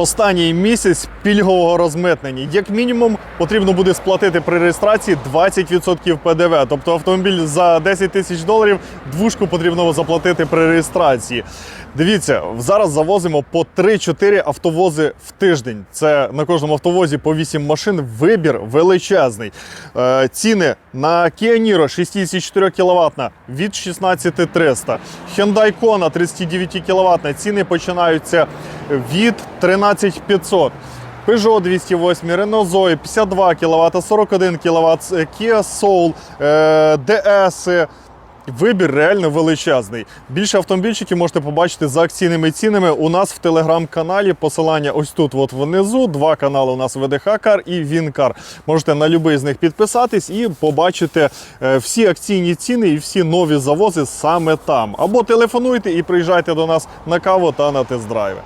останній місяць пільгового розмитнення. Як мінімум, потрібно буде сплатити при реєстрації 20% ПДВ. Тобто автомобіль за 10 тисяч доларів двушку потрібно заплатити при реєстрації. Дивіться, зараз завозимо по 3-4 автовози в тиждень. Це на кожному автовозі по 8 машин. Вибір величезний. Е, ціни на Kia Niro 6,4 кВт від 16300. Hyundai Kona 39 кВт. Ціни починаються від 13500. Peugeot 208, Renault Zoe 52 кВт, 41 кВт, Kia Soul, е, DS. Вибір реально величезний. Більше автомобільчиків можете побачити за акційними цінами. У нас в телеграм-каналі посилання ось тут, от внизу. Два канали у нас ВДХ Кар і Вінкар. Можете на будь-який з них підписатись і побачити е, всі акційні ціни і всі нові завози саме там. Або телефонуйте і приїжджайте до нас на каву та на тест-драйви.